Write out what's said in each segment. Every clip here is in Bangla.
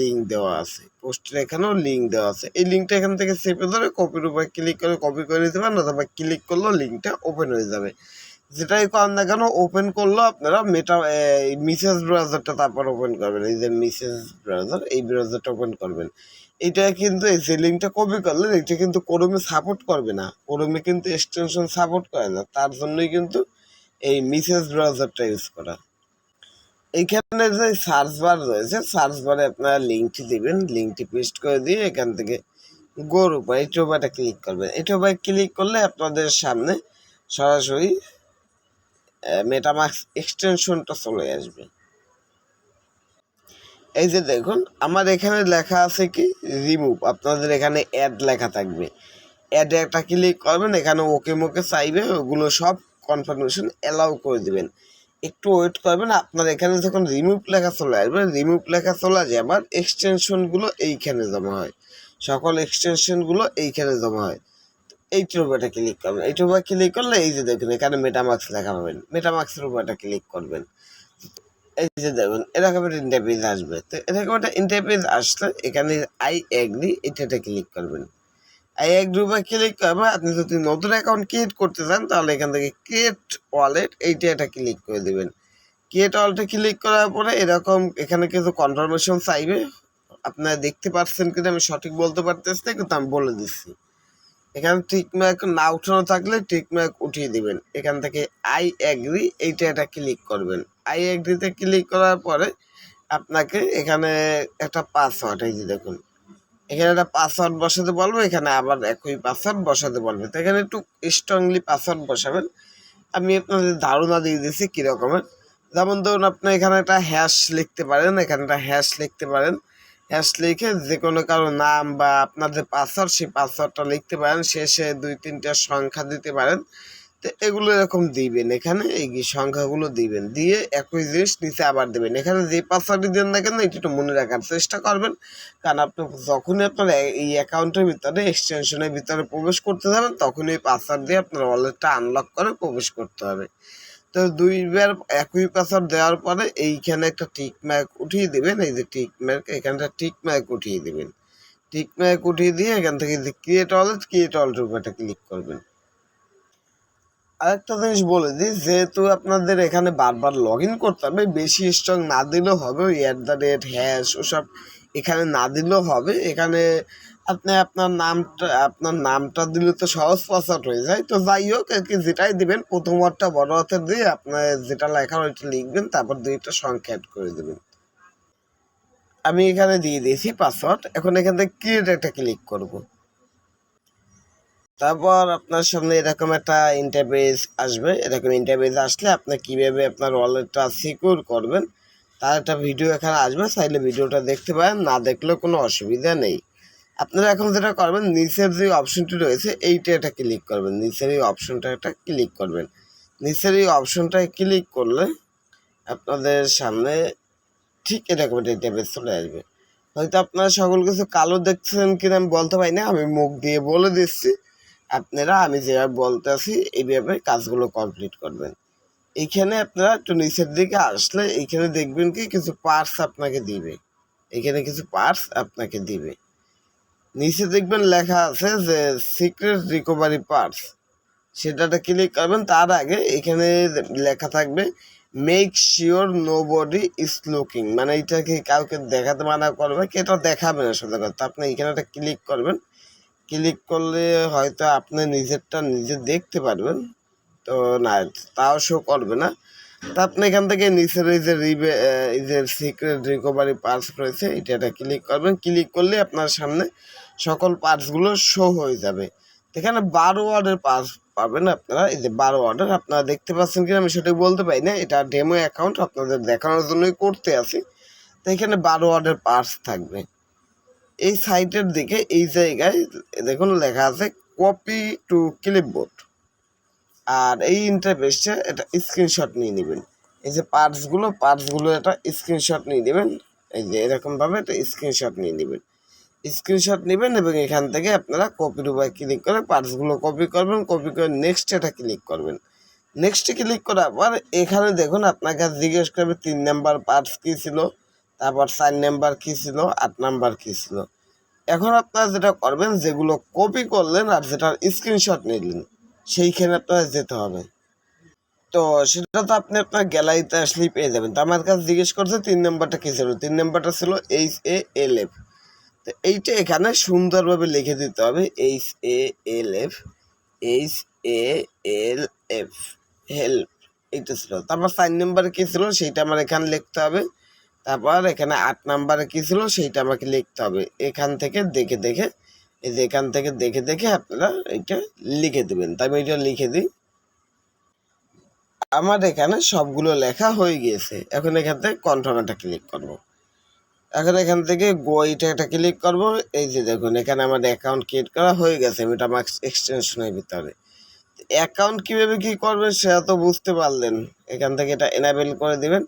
লিঙ্ক দেওয়া আছে। পোস্টের এখানেও লিঙ্ক দেওয়া আছে। এই লিঙ্কটা এখান থেকে চেপে ধরে কপির উপরে ক্লিক করে কপি করে নিতে পারেন অথবা ক্লিক করলেও লিঙ্কটা ওপেন হয়ে যাবে। যেটাই করেন না কেন ওপেন করলেও আপনারা মেটা মিসেস ব্রাউজারটা তারপর ওপেন করবেন। এই যে মিসেস ব্রাউজার এই ব্রাউজারটা ওপেন করবেন। এটা কিন্তু এই যে লিঙ্কটা কপি করলে এটা কিন্তু কোরমে সাপোর্ট করবে না। কোরমে কিন্তু এক্সটেনশন সাপোর্ট করে না। তার জন্যই কিন্তু এই মিসেস ব্রাউজারটা ইউজ করা। এইখানে যে সার্চ বার রয়েছে সার্চ বারে আপনারা লিঙ্কটি দিবেন লিঙ্কটি পেস্ট করে দিয়ে এখান থেকে গোর উপর এই টোবাটা ক্লিক করবেন। টোবায় ক্লিক করলে আপনাদের সামনে সরাসরি মেটামাক্স এক্সটেনশনটা চলে আসবে। এই যে দেখুন, আমার এখানে লেখা আছে কি রিমুভ আপনাদের এখানে অ্যাড লেখা থাকবে। অ্যাডে একটা ক্লিক করবেন, এখানে ওকে মোকে চাইবে, ওগুলো সব কনফার্মেশন অ্যালাউ করে দিবেন। একটু ওয়েট করবেন, আপনার এখানে যখন রিমুভ লেখা চলে আসবে রিমুভ লেখা চলে যায় আবার এক্সটেনশনগুলো এইখানে জমা হয়। সকল এক্সটেনশনগুলো এইখানে জমা হয়। এই ট্রোবাটা ক্লিক করবেন। এই ট্রোবা ক্লিক করলে এই যে দেখুন, এখানে মেটামাক্স লেখা পাবেন। মেটামাক্সের উপরটা ক্লিক করবেন। এই যে দেখুন, এরকম একটা ইন্টারপেজ আসবে। তো এরকম একটা ইন্টারপেজ আসলে এখানে আই এগ্রি এটাতে ক্লিক করবেন। এগ্রি উপর ক্লিক করবে, আপনি যদি নতুন অ্যাকাউন্ট ক্রিয়েট করতে চান, তাহলে এখান থেকে ক্রিয়েট ওয়ালেট এইটা একটা ক্লিক করে দেবেন। ক্রিয়েট ওয়ালেটে ক্লিক করার পরে এরকম এখানে কিছু কনফার্মেশন চাইবে। আপনারা দেখতে পাচ্ছেন কিনা, আমি সঠিক বলতে পারতেছি না, কিন্তু আমি বলে দিচ্ছি। এখানে টিক ম্যাক না উঠানো থাকলে টিক ম্যাক উঠিয়ে দিবেন। এখান থেকে আই অ্যাগ্রি এইটা একটা ক্লিক করবেন। আই অ্যাগ্রিতে ক্লিক করার পরে আপনাকে এখানে একটা পাসওয়ার্ড এই যে দেখুন। এখানে একটা পাসওয়ার্ড বসাতে বলব, এখানে আবার একই পাসওয়ার্ড বসাতে বলবে। তো এখানে একটু স্ট্রংলি পাসওয়ার্ড বসাবেন। আমি আপনাদের ধারণা দিয়ে দিচ্ছি কীরকমের। যেমন ধরুন আপনি এখানে একটা হ্যাশ লিখতে পারেন, এখানে একটা হ্যাশ লিখতে পারেন। হ্যাশ লিখে যে কোনো কারও নাম বা আপনার যে পাসওয়ার্ড, সেই পাসওয়ার্ডটা লিখতে পারেন। শেষে দুই তিনটা সংখ্যা দিতে পারেন। তো এগুলো এরকম দিবেন, এখানে এই সংখ্যাগুলো দিবেন, দিয়ে একই জিনিস নিচে আবার দেবেন। এখানে যে পাসওয়ার্ডই দেন না কেন, এটা একটু মনে রাখার চেষ্টা করবেন। কারণ আপনি যখনই আপনার এই অ্যাকাউন্টের ভিতরে, এক্সটেনশনের ভিতরে প্রবেশ করতে যাবেন, তখনই এই পাসওয়ার্ড দিয়ে আপনার ওয়ালেটটা আনলক করে প্রবেশ করতে হবে। তো দুইবার একই পাসওয়ার্ড দেওয়ার পরে এইখানে একটা টিক ম্যাক উঠিয়ে দেবেন, এই যে টিক ম্যাক এখানটা টিক ম্যাক উঠিয়ে দেবেন। টিক ম্যাক উঠিয়ে দিয়ে এখান থেকে ক্রিয়েট ওয়ালেট ক্রিয়েট ওয়ালেটের উপর ক্লিক করবেন। আরেকটা জিনিস বলে দিই, যেহেতু আপনাদের এখানে বারবার লগ ইন করতে হবে, বেশি স্ট্রং না দিলেও হবে, ওই অ্যাট দ্য রেট হ্যাশ ওসব এখানে না দিলেও হবে। এখানে আপনি আপনার নামটা আপনার নামটা দিলে তো সহজ পাসওয়ার্ড হয়ে যায়। তো যাই হোক, আর কি যেটাই দিবেন, প্রথম ওয়ার্ডটা বড় হাতের দিয়ে আপনার যেটা লেখা ওইটা লিখবেন, তারপর দুইটা সংখ্যা অ্যাড করে দেবেন। আমি এখানে দিয়ে দিয়েছি পাসওয়ার্ড এখন এখান থেকে ক্রিয়েট একটা ক্লিক করব। তারপর আপনার সামনে এরকম একটা ইন্টারফেস আসবে। এরকম ইন্টারফেস আসলে আপনি কীভাবে আপনার ওয়ালেটটা সিকিউর করবেন, তার একটা ভিডিও এখানে আসবে। চাইলে ভিডিওটা দেখতে পারেন, না দেখলেও কোনো অসুবিধা নেই। আপনারা এখন যেটা করবেন, নিচের যে অপশনটি রয়েছে, এইটা এটা ক্লিক করবেন। নিচের এই অপশনটা একটা ক্লিক করবেন। নিচের এই অপশনটায় ক্লিক করলে আপনাদের সামনে ঠিক এরকম একটা ইন্টারফেস চলে আসবে। হয়তো আপনারা সকল কিছু কালো দেখছেন কিনা আমি বলতে পারি না, আমি মুখ দিয়ে বলে দিচ্ছি। আপনারা আমি যেভাবে বলতে আছি এইভাবে কাজগুলো কমপ্লিট করবেন। এইখানে আপনারা একটু নিচের দিকে আসলে এইখানে দেখবেন কি কিছু পার্টস আপনাকে দিবে। এখানে কিছু পার্টস আপনাকে দিবে। নিচে দেখবেন লেখা আছে যে সিক্রেট রিকভারি পার্টস সেটাতে ক্লিক করবেন, তার আগে এখানে লেখা থাকবে make sure nobody is looking মানে এটাকে কাউকে দেখাতে মানা করবে কি এটা দেখাবে না সাথে কথা। আপনি এখানে একটা ক্লিক করবেন ক্লিক করলে হয়তো আপনি নিজেরটা নিজে দেখতে পারবেন। তো না, তাও শো করবে না। তা আপনি এখান থেকে নিচের এই যে রিবে এই যে সিক্রেট রিকভারি পার্টস রয়েছে, এটা একটা ক্লিক করবেন। ক্লিক করলে আপনার সামনে সকল পার্টসগুলো শো হয়ে যাবে। এখানে বারো ওয়ার্ডের পার্স পাবেন আপনারা। এই যে বারো ওয়ার্ডের আপনারা দেখতে পাচ্ছেন কি আমি সেটাই বলতে পারি না। এটা ডেমো অ্যাকাউন্ট আপনাদের দেখানোর জন্যই করতে আছি। তো এখানে বারো ওয়ার্ডের পার্স থাকবে। এই সাইটের দিকে, এই জায়গায় দেখুন লেখা আছে কপি টু ক্লিপবোর্ড আর এই ইন্টারফেসটা এটা স্ক্রিনশট নিয়ে নেবেন। এই যে পার্টসগুলো পার্টসগুলো এটা স্ক্রিনশট নিয়ে নেবেন। এই যে এরকমভাবে এটা স্ক্রিনশট নিয়ে নেবেন। স্ক্রিনশট নেবেন এবং এখান থেকে আপনারা কপির উপরে ক্লিক করে পার্টসগুলো কপি করবেন কপি করে নেক্সট এটা ক্লিক করবেন। নেক্সটে ক্লিক করার পর এখানে দেখুন আপনাকে জিজ্ঞেস করবে, তিন নাম্বার পার্টস কী ছিল? তারপর চার নাম্বার কী ছিল? আট নাম্বার কী ছিল? এখন আপনারা যেটা করবেন, যেগুলো কপি করলেন আর যেটার স্ক্রিনশট নিলেন, সেইখানে আপনারা যেতে হবে। তো সেটা তো আপনি আপনার গ্যালারিতে আসলেই পেয়ে যাবেন। তো আমার কাছে জিজ্ঞেস করছে, তিন নম্বরটা কী ছিল? তিন নম্বরটা ছিল এইচ এ এল এফ তো এইটা এখানে সুন্দরভাবে লিখে দিতে হবে H A L F H A L F help এইটা ছিল। তারপর চার নম্বরে কী ছিল, সেইটা আমার এখানে লিখতে হবে। তারপর এখানে আট নাম্বারে কী ছিল? সেইটা আমাকে লিখতে হবে। এখান থেকে দেখে দেখে, এই যে এখান থেকে দেখে দেখে আপনারা এটা লিখে দেবেন। তাই আমি এটা লিখে দিই। আমার এখানে সবগুলো লেখা হয়ে গিয়েছে। এখন এখান থেকে কনফার্ম একটা ক্লিক করব। এখন এখান থেকে গো এটা একটা ক্লিক করব। এই যে দেখুন, এখানে আমার অ্যাকাউন্ট ক্রিয়েট করা হয়ে গেছে। আমি এটা আমার এক্সটেনশনের ভিতরে। অ্যাকাউন্ট কীভাবে কী করবেন সেটা তো বুঝতে পারলেন। এখান থেকে এটা এনাবেল করে দিবেন।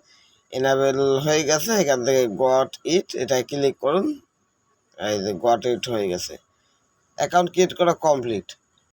এনাবেল হয়ে গেছে, এখান থেকে গট ইট এটা ক্লিক করুন। এই যে গট ইট হয়ে গেছে। অ্যাকাউন্ট ক্রিয়েট করা কমপ্লিট